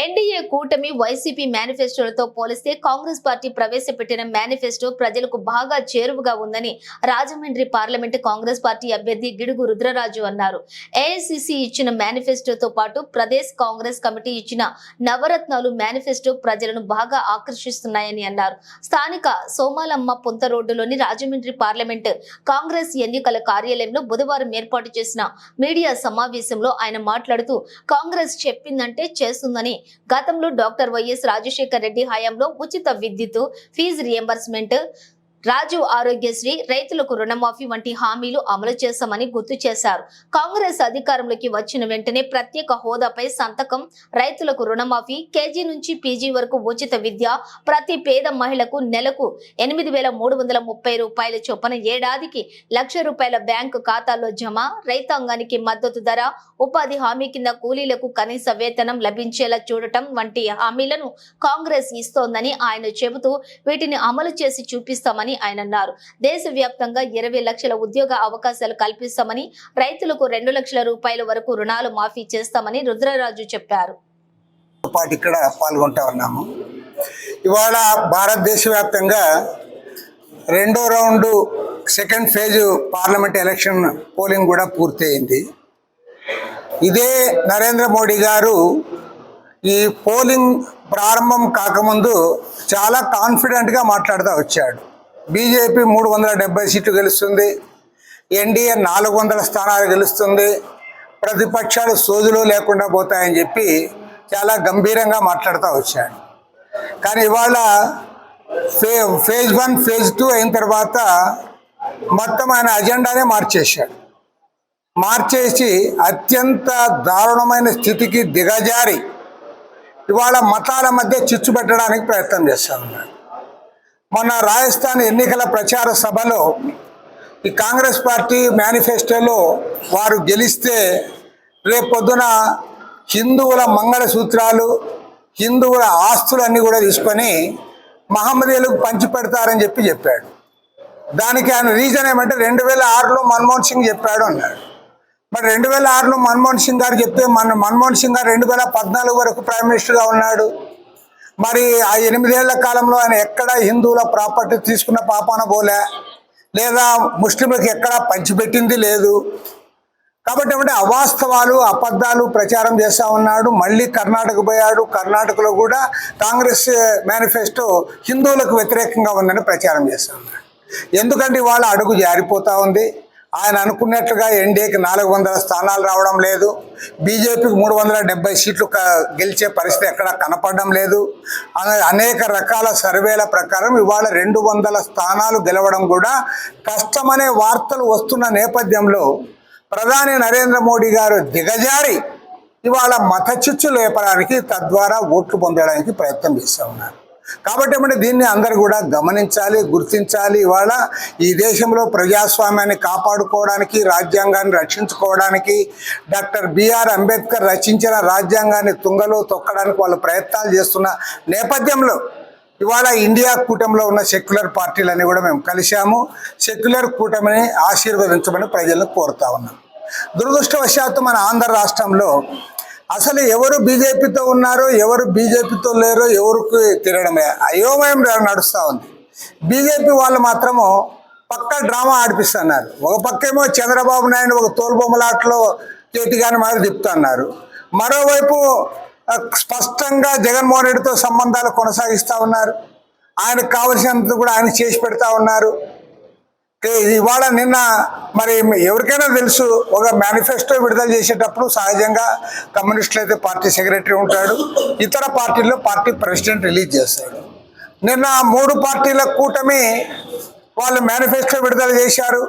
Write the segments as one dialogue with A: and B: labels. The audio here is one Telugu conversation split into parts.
A: ఎన్డీఏ కూటమి వైసీపీ మేనిఫెస్టోలతో పోలిస్తే కాంగ్రెస్ పార్టీ ప్రవేశపెట్టిన మేనిఫెస్టో ప్రజలకు బాగా చేరువగా ఉందని రాజమండ్రి పార్లమెంటు కాంగ్రెస్ పార్టీ అభ్యర్థి గిడుగు రుద్రరాజు అన్నారు. ఏఐసిసి ఇచ్చిన మేనిఫెస్టోతో పాటు ప్రదేశ్ కాంగ్రెస్ కమిటీ ఇచ్చిన నవరత్నాలు మేనిఫెస్టో ప్రజలను బాగా ఆకర్షిస్తున్నాయని అన్నారు. స్థానిక సోమాలమ్మ పుంత రోడ్డులోని రాజమండ్రి పార్లమెంట్ కాంగ్రెస్ ఎన్నికల కార్యాలయంలో బుధవారం ఏర్పాటు చేసిన మీడియా సమావేశంలో ఆయన మాట్లాడుతూ కాంగ్రెస్ చెప్పిందంటే చేస్తుందని గతంలో డాక్టర్ వైఎస్ రాజశేఖర్ రెడ్డి హయాంలో ఉచిత విద్యుత్ ఫీజు రియంబర్స్మెంట్ రాజీవ్ ఆరోగ్యశ్రీ రైతులకు రుణమాఫీ వంటి హామీలు అమలు చేశామని గుర్తు చేశారు. కాంగ్రెస్ అధికారంలోకి వచ్చిన వెంటనే ప్రత్యేక హోదాపై సంతకం రైతులకు రుణమాఫీ కేజీ నుంచి పీజీ వరకు ఉచిత విద్య ప్రతి పేద మహిళకు నెలకు ఎనిమిది వేల మూడు వందల ముప్పై రూపాయల చొప్పున ఏడాదికి లక్ష రూపాయల బ్యాంకు ఖాతాల్లో జమ రైతాంగానికి మద్దతు ధర ఉపాధి హామీ కింద కూలీలకు కనీస వేతనం లభించేలా చూడటం వంటి హామీలను కాంగ్రెస్ ఇస్తోందని ఆయన చెబుతూ వీటిని అమలు చేసి చూపిస్తామని ఆయన అన్నారు. దేశవ్యాప్తంగా ఇరవై లక్షల ఉద్యోగ అవకాశాలు కల్పిస్తామని రైతులకు రెండు లక్షల రూపాయల వరకు రుణాలు మాఫీ చేస్తామని రుద్రరాజు చెప్పారు.
B: పాటు ఇక్కడ పాల్గొంటా ఉన్నాము ఇవాళ భారతదేశ వ్యాప్తంగా రెండో round second phase parliament election polling కూడా పూర్తయింది. ఇదే నరేంద్ర మోడీ గారు ఈ పోలింగ్ ప్రారంభం కాకముందు చాలా కాన్ఫిడెంట్గా మాట్లాడుతూ వచ్చాడు. బీజేపీ మూడు వందల డెబ్బై సీట్లు గెలుస్తుంది. ఎన్డీఏ నాలుగు వందల స్థానాలు గెలుస్తుంది. ప్రతిపక్షాలు సోదులు లేకుండా పోతాయని చెప్పి చాలా గంభీరంగా మాట్లాడుతూ వచ్చాడు. కానీ ఇవాళ ఫే ఫేజ్ వన్ ఫేజ్ టూ అయిన తర్వాత మొత్తం ఆయన అజెండానే మార్చేశాడు. మార్చేసి అత్యంత దారుణమైన స్థితికి దిగజారి ఇవాళ మతాల మధ్య చిచ్చు పెట్టడానికి ప్రయత్నం చేస్తాను ఉన్నాడు. మొన్న రాజస్థాన్ ఎన్నికల ప్రచార సభలో ఈ కాంగ్రెస్ పార్టీ మేనిఫెస్టోలో వారు గెలిస్తే రేపు పొద్దున హిందువుల మంగళసూత్రాలు హిందువుల ఆస్తులన్నీ కూడా తీసుకొని మహమ్మదీయులకు పంచి పెడతారని చెప్పి చెప్పాడు. దానికి ఆయన రీజన్ ఏమంటే రెండు వేల ఆరులో మన్మోహన్ సింగ్ చెప్పాడు అన్నాడు. మరి రెండు వేల ఆరులో మన్మోహన్ సింగ్ గారు చెప్తే మన మన్మోహన్ సింగ్ గారు రెండు వేల పద్నాలుగు వరకు ప్రైమ్ మినిస్టర్గా ఉన్నాడు. మరి ఆ ఎనిమిదేళ్ళ కాలంలో ఆయన ఎక్కడ హిందువుల ప్రాపర్టీ తీసుకున్న పాపాన పోలే. లేదా ముస్లింలకు ఎక్కడ పంచిపెట్టింది లేదు. కాబట్టి ఏమంటే అవాస్తవాలు అబద్ధాలు ప్రచారం చేస్తూ ఉన్నాడు. మళ్ళీ కర్ణాటక పోయాడు. కర్ణాటకలో కూడా కాంగ్రెస్ మేనిఫెస్టో హిందువులకు వ్యతిరేకంగా ఉందని ప్రచారం చేస్తూ ఉన్నాడు. ఎందుకంటే వాళ్ళ అడుగు జారిపోతూ ఉంది. ఆయన అనుకున్నట్లుగా ఎన్డీఏకి నాలుగు వందల స్థానాలు రావడం లేదు. బీజేపీకి మూడు వందల డెబ్బై సీట్లు గెలిచే పరిస్థితి ఎక్కడ కనపడడం లేదు. అనేక రకాల సర్వేల ప్రకారం ఇవాళ రెండు వందల స్థానాలు గెలవడం కూడా కష్టమనే వార్తలు వస్తున్న నేపథ్యంలో ప్రధాని నరేంద్ర మోడీ గారు దిగజారి ఇవాళ మత చిచ్చు లేపడానికి తద్వారా ఓట్లు పొందడానికి ప్రయత్నం చేస్తూ ఉన్నారు. కాబట్టి ఏమంటే దీన్ని అందరు కూడా గమనించాలి గుర్తించాలి. ఇవాళ ఈ దేశంలో ప్రజాస్వామ్యాన్ని కాపాడుకోవడానికి రాజ్యాంగాన్ని రక్షించుకోవడానికి డాక్టర్ బిఆర్ అంబేద్కర్ రచించిన రాజ్యాంగాన్ని తుంగలో తొక్కడానికి వాళ్ళు ప్రయత్నాలు చేస్తున్న నేపథ్యంలో ఇవాళ ఇండియా కూటమిలో ఉన్న సెక్యులర్ పార్టీలన్నీ కూడా మేము కలిశాము. సెక్యులర్ కూటమిని ఆశీర్వదించమని ప్రజలను కోరుతా ఉన్నాం. దురదృష్టవశాత్తు మన ఆంధ్ర రాష్ట్రంలో అసలు ఎవరు బీజేపీతో ఉన్నారో ఎవరు బీజేపీతో లేరో ఎవరికి తిరగడమే అయోమయం నడుస్తూ ఉంది. బీజేపీ వాళ్ళు మాత్రము పక్క డ్రామా ఆడిపిస్తున్నారు. ఒక పక్కేమో చంద్రబాబు నాయుడు ఒక తోలుబొమ్మలాట్లో చేతిగాని మాదిరి తిప్పుతున్నారు. మరోవైపు స్పష్టంగా జగన్మోహన్ రెడ్డితో సంబంధాలు కొనసాగిస్తూ ఉన్నారు. ఆయనకు కావలసినంత కూడా ఆయన చేసి పెడతా ఉన్నారు. ఇవాళ నిన్న మరి ఎవరికైనా తెలుసు ఒక మేనిఫెస్టో విడుదల చేసేటప్పుడు సహజంగా కమ్యూనిస్టులు అయితే పార్టీ సెక్రటరీ ఉంటాడు ఇతర పార్టీల్లో పార్టీ ప్రెసిడెంట్ రిలీజ్ చేస్తాడు. నిన్న మూడు పార్టీల కూటమి వాళ్ళు మేనిఫెస్టో విడుదల చేశారు.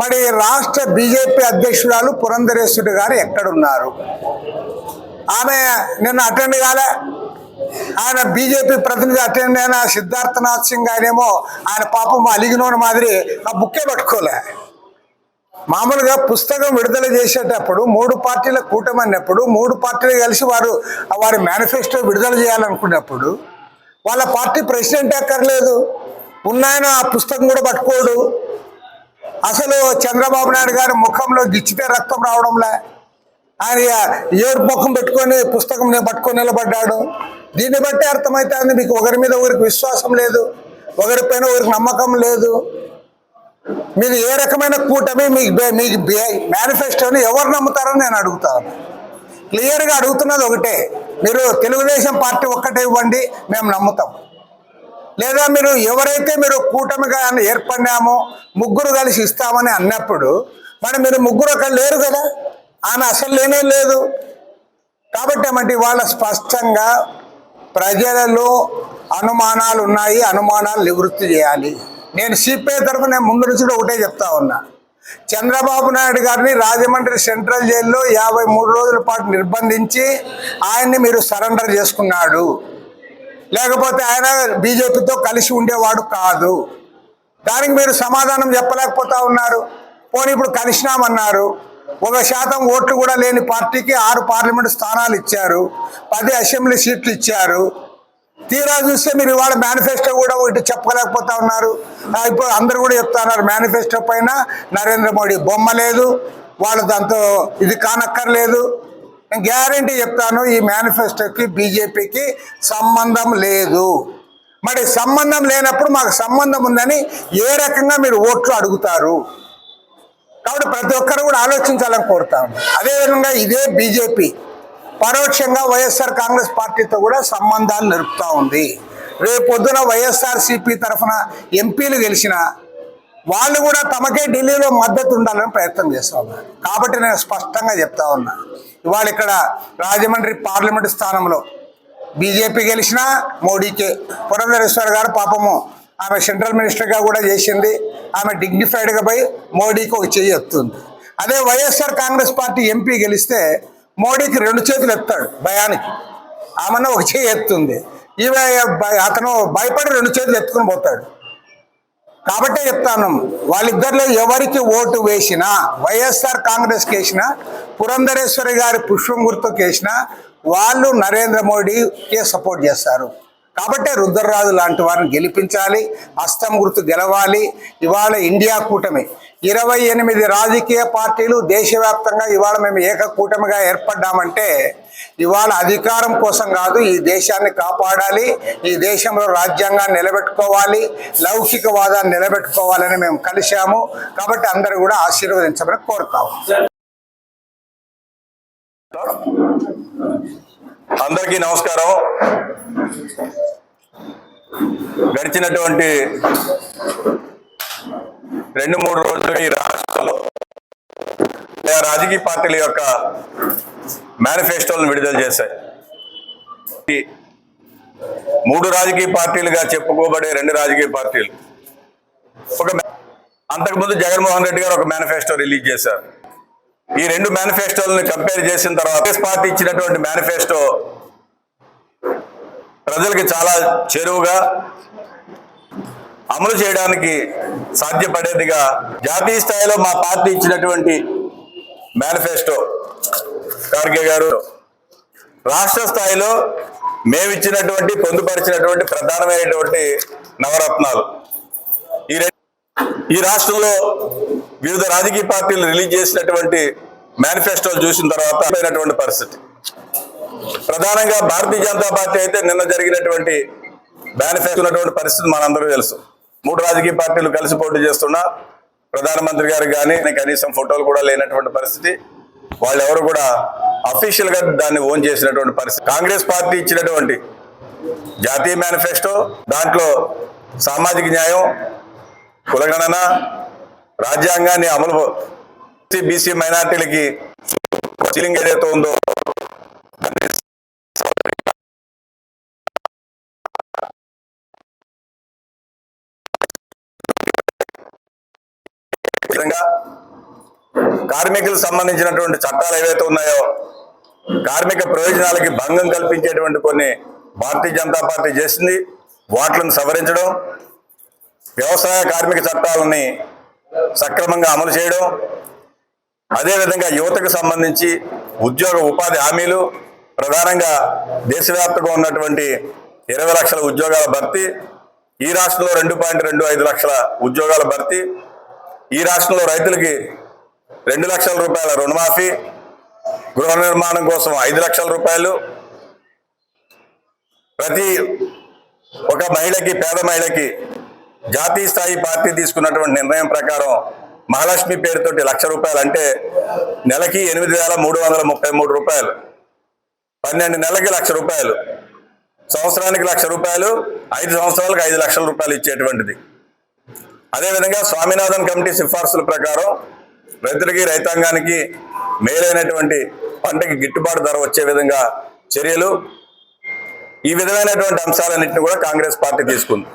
B: మరి రాష్ట్ర బీజేపీ అధ్యక్షురాలు పురంధరేశ్వరి గారు ఎక్కడున్నారు? ఆమె నిన్న అటెండ్ కాలే. ఆయన బీజేపీ ప్రతినిధి అటెండ్ అయిన సిద్ధార్థనాథ్ సింగ్ ఆయనేమో ఆయన పాపం అలిగినోని మాదిరి ఆ బుక్కే పట్టుకోలే. మామూలుగా పుస్తకం విడుదల చేసేటప్పుడు మూడు పార్టీల కూటమి అన్నప్పుడు మూడు పార్టీలు కలిసి వారు వారి మేనిఫెస్టో విడుదల చేయాలనుకున్నప్పుడు వాళ్ళ పార్టీ ప్రెసిడెంట్ ఎక్కర్లేదు ఉన్నాయన ఆ పుస్తకం కూడా పట్టుకోడు. అసలు చంద్రబాబు నాయుడు గారి ముఖంలో గిచ్చితే రక్తం రావడంలే. ఆయన ఎవరి ముఖం పెట్టుకొని పుస్తకం నేను పట్టుకొని నిలబడ్డాడు? దీన్ని బట్టి అర్థమవుతుంది మీకు ఒకరి మీద ఒకరికి విశ్వాసం లేదు ఒకరిపైన ఒకరికి నమ్మకం లేదు. మీరు ఏ రకమైన కూటమి మీకు బే- మీకు మేనిఫెస్టోని ఎవరు నమ్ముతారని నేను అడుగుతాను క్లియర్గా అడుగుతున్నది ఒకటే మీరు తెలుగుదేశం పార్టీ ఒక్కటే ఇవ్వండి మేము నమ్ముతాం. లేదా మీరు ఎవరైతే మీరు కూటమిగా ఏర్పడినామో ముగ్గురు కలిసి ఇస్తామని అన్నప్పుడు మరి మీరు ముగ్గురు అక్కడ లేరు కదా ఆయన అసలు లేనే లేదు. కాబట్టి ఏమంటే వాళ్ళ స్పష్టంగా ప్రజలలో అనుమానాలు ఉన్నాయి అనుమానాలు నివృత్తి చేయాలి. నేను సిపిఐ తరఫున నేను ముందు నుంచి కూడా ఒకటే చెప్తా ఉన్నా. చంద్రబాబు నాయుడు గారిని రాజమండ్రి సెంట్రల్ జైల్లో యాభై మూడు రోజుల పాటు నిర్బంధించి ఆయన్ని మీరు సరెండర్ చేసుకున్నాడు. లేకపోతే ఆయన బీజేపీతో కలిసి ఉండేవాడు కాదు. దానికి మీరు సమాధానం చెప్పలేకపోతా ఉన్నారు. పోనీ ఇప్పుడు కలిసినామన్నారు. ఒక శాతం ఓట్లు కూడా లేని పార్టీకి ఆరు పార్లమెంట్ స్థానాలు ఇచ్చారు. పది అసెంబ్లీ సీట్లు ఇచ్చారు. తీరా చూస్తే మీరు ఇవాళ మేనిఫెస్టో కూడా ఒకటి చెప్పలేకపోతా ఉన్నారు. ఇప్పుడు అందరు కూడా చెప్తున్నారు మేనిఫెస్టో పైన నరేంద్ర మోడీ బొమ్మ లేదు వాళ్ళు దాంతో ఇది కానక్కర్లేదు. నేను గ్యారంటీ చెప్తాను ఈ మేనిఫెస్టోకి బీజేపీకి సంబంధం లేదు. మరి సంబంధం లేనప్పుడు మాకు సంబంధం ఉందని ఏ రకంగా మీరు ఓట్లు అడుగుతారు? కాబట్టి ప్రతి ఒక్కరు కూడా ఆలోచించాలని కోరుతాను అదేవిధంగా ఇదే బీజేపీ పరోక్షంగా వైఎస్ఆర్ కాంగ్రెస్ పార్టీతో కూడా సంబంధాలు నిలుపుతా ఉంది. రేపు పొద్దున వైఎస్ఆర్ సిపి తరఫున ఎంపీలు గెలిచిన వాళ్ళు కూడా తమకే ఢిల్లీలో మద్దతు ఉండాలని ప్రయత్నం చేస్తూ ఉన్నారు. కాబట్టి నేను స్పష్టంగా చెప్తా ఉన్నా ఇవాళ ఇక్కడ రాజమండ్రి పార్లమెంటు స్థానంలో బీజేపీ గెలిచినా మోడీకే. పురంధరేశ్వర్ గారు పాపము ఆమె సెంట్రల్ మినిస్టర్గా కూడా చేసింది. ఆమె డిగ్నిఫైడ్గా పోయి మోడీకి ఒక చెయ్యి ఎత్తుంది. అదే వైఎస్ఆర్ కాంగ్రెస్ పార్టీ ఎంపీ గెలిస్తే మోడీకి రెండు చేతులు ఎత్తాడు భయానికి. ఆమెను ఒక చేయి ఎత్తుంది. ఈమె అతను భయపడి రెండు చేతులు ఎత్తుకుని పోతాడు. కాబట్టే చెప్తాను వాళ్ళిద్దరిలో ఎవరికి ఓటు వేసినా వైఎస్ఆర్ కాంగ్రెస్కి వేసినా పురంధరేశ్వరి గారి పుష్పం గుర్తుకు వేసినా వాళ్ళు నరేంద్ర మోడీకే సపోర్ట్ చేస్తారు. కాబట్టే రుద్రరాజు లాంటి వారిని గెలిపించాలి అష్టం గుర్తు గెలవాలి. ఇవాళ ఇండియా కూటమి. ఇరవై ఎనిమిది రాజకీయ పార్టీలు దేశవ్యాప్తంగా ఇవాళ మేము ఏక కూటమిగా ఏర్పడ్డామంటే ఇవాళ అధికారం కోసం కాదు ఈ దేశాన్ని కాపాడాలి ఈ దేశంలో రాజ్యాంగాన్ని నిలబెట్టుకోవాలి లౌకికవాదాన్ని నిలబెట్టుకోవాలని మేము కలిశాము. కాబట్టి అందరూ కూడా ఆశీర్వదించమని కోరుతాము.
C: అందరికీ నమస్కారం. గడిచినటువంటి రెండు మూడు రోజులు ఈ రాష్ట్రంలో రాజకీయ పార్టీల యొక్క మేనిఫెస్టోలను విడుదల చేశాయి. మూడు రాజకీయ పార్టీలుగా చెప్పుకోబడే రెండు రాజకీయ పార్టీలు. ఒక అంతకుముందు జగన్మోహన్ రెడ్డి గారు ఒక మేనిఫెస్టో రిలీజ్ చేశారు. ఈ రెండు మేనిఫెస్టోలను కంపేర్ చేసిన తర్వాత కాంగ్రెస్ పార్టీ ఇచ్చినటువంటి మేనిఫెస్టో ప్రజలకు చాలా చేరువుగా అమలు చేయడానికి సాధ్యపడేదిగా జాతీయ స్థాయిలో మా పార్టీ ఇచ్చినటువంటి మేనిఫెస్టో ఖార్గే గారు రాష్ట్ర స్థాయిలో మేమిచ్చినటువంటి పొందుపరిచినటువంటి ప్రధానమైనటువంటి నవరత్నాలు. ఈ ఈ రాష్ట్రంలో వివిధ రాజకీయ పార్టీలు రిలీజ్ చేసినటువంటి మేనిఫెస్టోలు చూసిన తర్వాత పరిస్థితి. ప్రధానంగా భారతీయ జనతా పార్టీ అయితే నిన్న జరిగినటువంటి మేనిఫెస్టో ఉన్నటువంటి పరిస్థితి మనందరూ తెలుసు. మూడు రాజకీయ పార్టీలు కలిసి పోటీ చేస్తున్నా ప్రధానమంత్రి గారు కానీ కనీసం ఫోటోలు కూడా లేనటువంటి పరిస్థితి. వాళ్ళు ఎవరు కూడా అఫీషియల్గా దాన్ని ఓన్ చేసినటువంటి పరిస్థితి. కాంగ్రెస్ పార్టీ ఇచ్చినటువంటి జాతీయ మేనిఫెస్టో దాంట్లో సామాజిక న్యాయం కులగణన రాజ్యాంగాన్ని అమలు బీసీ మైనార్టీలకి సీలింగ్ ఏదైతే ఉందో కార్మికులకు సంబంధించినటువంటి చట్టాలు ఏవైతే ఉన్నాయో కార్మిక ప్రయోజనాలకి భంగం కల్పించేటువంటి కొన్ని భారతీయ జనతా పార్టీ చేసింది. వాటిలను సవరించడం వ్యవసాయ కార్మిక చట్టాలని సక్రమంగా అమలు చేయడం అదేవిధంగా యువతకు సంబంధించి ఉద్యోగ ఉపాధి హామీలు ప్రధానంగా దేశవ్యాప్తంగా ఉన్నటువంటి ఇరవై లక్షల ఉద్యోగాల భర్తీ ఈ రాష్ట్రంలో రెండు పాయింట్ రెండు ఐదు లక్షల ఉద్యోగాల భర్తీ ఈ రాష్ట్రంలో రైతులకి రెండు లక్షల రూపాయల రుణమాఫీ గృహ నిర్మాణం కోసం ఐదు లక్షల రూపాయలు. ప్రతి ఒక మహిళకి పేద మహిళకి జాతీయ స్థాయి పార్టీ తీసుకున్నటువంటి నిర్ణయం ప్రకారం మహాలక్ష్మి పేరుతోటి లక్ష రూపాయలు అంటే నెలకి ఎనిమిది వేల మూడు వందల ముప్పై మూడు రూపాయలు. పన్నెండు నెలలకి లక్ష రూపాయలు. సంవత్సరానికి లక్ష రూపాయలు ఐదు సంవత్సరాలకు ఐదు లక్షల రూపాయలు ఇచ్చేటువంటిది. అదేవిధంగా స్వామినాథన్ కమిటీ సిఫార్సుల ప్రకారం రైతులకి రైతాంగానికి మేలైనటువంటి పంటకి గిట్టుబాటు ధర వచ్చే విధంగా చర్యలు. ఈ విధమైనటువంటి అంశాలన్నింటినీ కూడా కాంగ్రెస్ పార్టీ తీసుకుంది.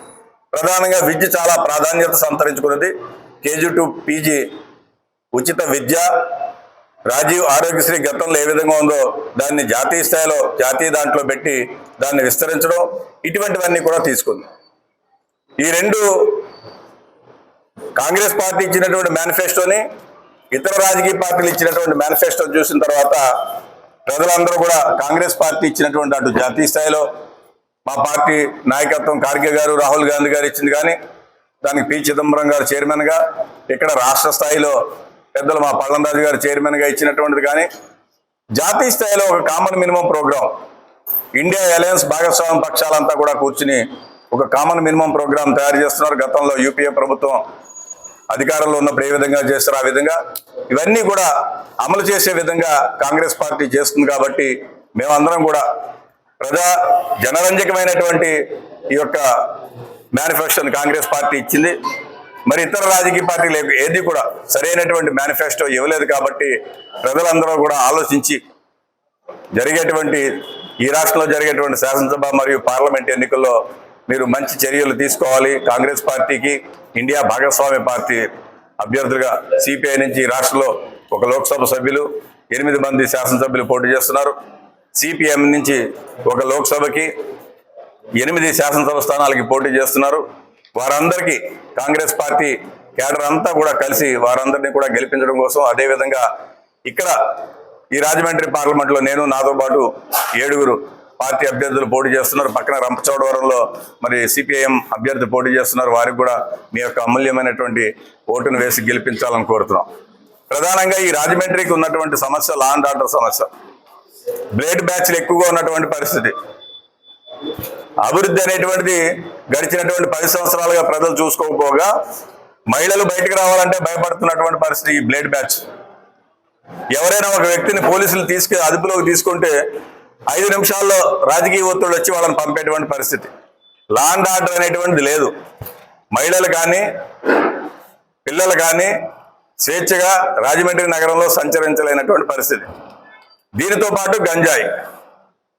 C: ప్రధానంగా విద్య చాలా ప్రాధాన్యత సంతరించుకున్నది. కేజీ టు పీజీ ఉచిత విద్య రాజీవ్ ఆరోగ్యశ్రీ గతంలో ఏ విధంగా ఉందో దాన్ని జాతీయ స్థాయిలో జాతీయ దాంట్లో పెట్టి దాన్ని విస్తరించడం ఇటువంటివన్నీ కూడా తీసుకుంది. ఈ రెండు కాంగ్రెస్ పార్టీ ఇచ్చినటువంటి మేనిఫెస్టోని ఇతర రాజకీయ పార్టీలు ఇచ్చినటువంటి మేనిఫెస్టో చూసిన తర్వాత ప్రజలందరూ కూడా కాంగ్రెస్ పార్టీ ఇచ్చినటువంటి అటు జాతీయ స్థాయిలో మా పార్టీ నాయకత్వం ఖార్గే గారు రాహుల్ గాంధీ గారు ఇచ్చింది కానీ దానికి పి. చిదంబరం గారు చైర్మన్గా ఇక్కడ రాష్ట్ర స్థాయిలో పెద్దలు మా పల్లంరాజు గారు చైర్మన్గా ఇచ్చినటువంటిది కానీ జాతీయ స్థాయిలో ఒక common minimum programme India alliance భాగస్వామ్య పక్షాలంతా కూడా కూర్చుని ఒక కామన్ మినిమం ప్రోగ్రాం తయారు చేస్తున్నారు. గతంలో యూపీఏ ప్రభుత్వం అధికారంలో ఉన్నప్పుడు ఏ విధంగా చేస్తారో ఆ విధంగా ఇవన్నీ కూడా అమలు చేసే విధంగా కాంగ్రెస్ పార్టీ చేస్తుంది కాబట్టి మేమందరం కూడా ప్రజా జనరంజకమైనటువంటి ఈ యొక్క మేనిఫెస్టోని కాంగ్రెస్ పార్టీ ఇచ్చింది. మరి ఇతర రాజకీయ పార్టీలు ఏది కూడా సరైనటువంటి మేనిఫెస్టో ఇవ్వలేదు కాబట్టి ప్రజలందరూ కూడా ఆలోచించి జరిగేటువంటి ఈ రాష్ట్రంలో జరిగేటువంటి శాసనసభ మరియు పార్లమెంట్ ఎన్నికల్లో మీరు మంచి చర్యలు తీసుకోవాలి కాంగ్రెస్ పార్టీకి. ఇండియా భాగస్వామ్య పార్టీ అభ్యర్థులుగా సిపిఐ నుంచి ఈ రాష్ట్రంలో ఒక లోక్సభ సభ్యులు ఎనిమిది మంది శాసనసభ్యులు పోటీ చేస్తున్నారు. సిపిఎం నుంచి ఒక లోక్సభకి ఎనిమిది శాసనసభ స్థానాలకి పోటీ చేస్తున్నారు. వారందరికీ కాంగ్రెస్ పార్టీ కేడర్ అంతా కూడా కలిసి వారందరినీ కూడా గెలిపించడం కోసం అదేవిధంగా ఇక్కడ ఈ రాజమండ్రి పార్లమెంట్లో నేను నాతో పాటు ఏడుగురు పార్టీ అభ్యర్థులు పోటీ చేస్తున్నారు. పక్కన రంపచోడవరంలో మరి సిపిఐఎం అభ్యర్థి పోటీ చేస్తున్నారు. వారికి కూడా మీ యొక్క అమూల్యమైనటువంటి ఓటును వేసి గెలిపించాలని కోరుతున్నాం. ప్రధానంగా ఈ రాజమండ్రికి ఉన్నటువంటి సమస్య లా అండ్ ఆర్డర్ సమస్య. బ్లేడ్ బ్యాచ్లు ఎక్కువగా ఉన్నటువంటి పరిస్థితి. అభివృద్ధి అనేటువంటిది గడిచినటువంటి పది సంవత్సరాలుగా ప్రజలు చూసుకోకపోగా మహిళలు బయటకు రావాలంటే భయపడుతున్నటువంటి పరిస్థితి ఈ బ్లేడ్ బ్యాచ్. ఎవరైనా ఒక వ్యక్తిని పోలీసులు తీసుకు అదుపులోకి తీసుకుంటే ఐదు నిమిషాల్లో రాజకీయ ఒత్తిడి వచ్చి వాళ్ళని పంపేటువంటి పరిస్థితి. లా అండ్ ఆర్డర్ అనేటువంటిది లేదు. మహిళలు కానీ పిల్లలు కానీ స్వేచ్ఛగా రాజమండ్రి నగరంలో సంచరించలేనటువంటి పరిస్థితి. దీనితో పాటు గంజాయి.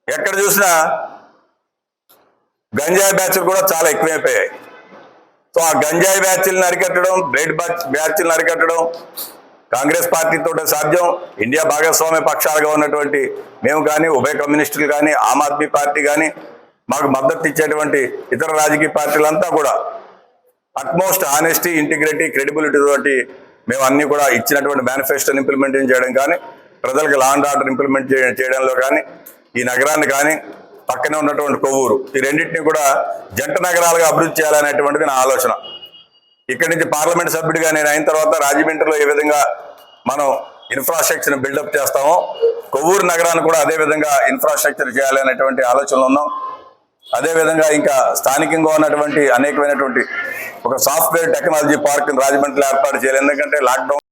C: ఎక్కడ చూసినా గంజాయి బ్యాచ్లు కూడా చాలా ఎక్కువైపోయాయి. సో ఆ గంజాయి బ్యాచ్లను అరికట్టడం బ్రెడ్ బ్యాచ్ బ్యాచ్లను అరికట్టడం కాంగ్రెస్ పార్టీతో సాధ్యం. ఇండియా భాగస్వామ్య పక్షాలుగా ఉన్నటువంటి మేము కానీ ఉభయ కమ్యూనిస్టులు కానీ ఆమ్ ఆద్మీ పార్టీ కానీ మాకు మద్దతు ఇచ్చేటువంటి ఇతర రాజకీయ పార్టీలంతా కూడా అట్మోస్ట్ ఆనెస్టీ ఇంటిగ్రిటీ క్రెడిబిలిటీ తోటి మేము అన్ని కూడా ఇచ్చినటువంటి మేనిఫెస్టోని ఇంప్లిమెంట్ చేయడం కానీ ప్రజలకు లా అండ్ ఆర్డర్ ఇంప్లిమెంట్ చేయడంలో కానీ ఈ నగరాన్ని కానీ పక్కనే ఉన్నటువంటి కొవ్వూరు. ఈ రెండింటిని కూడా జంట నగరాలుగా అభివృద్ధి చేయాలనేటువంటిది నా ఆలోచన. ఇక్కడి నుంచి పార్లమెంట్ సభ్యుడిగా నేను అయిన తర్వాత రాజమండ్రిలో ఏ విధంగా మనం ఇన్ఫ్రాస్ట్రక్చర్ బిల్డప్ చేస్తామో కొవ్వూరు నగరాన్ని కూడా అదే విధంగా ఇన్ఫ్రాస్ట్రక్చర్ చేయాలనేటువంటి ఆలోచనలు ఉన్నాం. అదేవిధంగా ఇంకా స్థానికంగా ఉన్నటువంటి అనేకమైనటువంటి ఒక సాఫ్ట్వేర్ టెక్నాలజీ పార్క్ రాజమండ్రిలో ఏర్పాటు చేయాలి. ఎందుకంటే లాక్డౌన్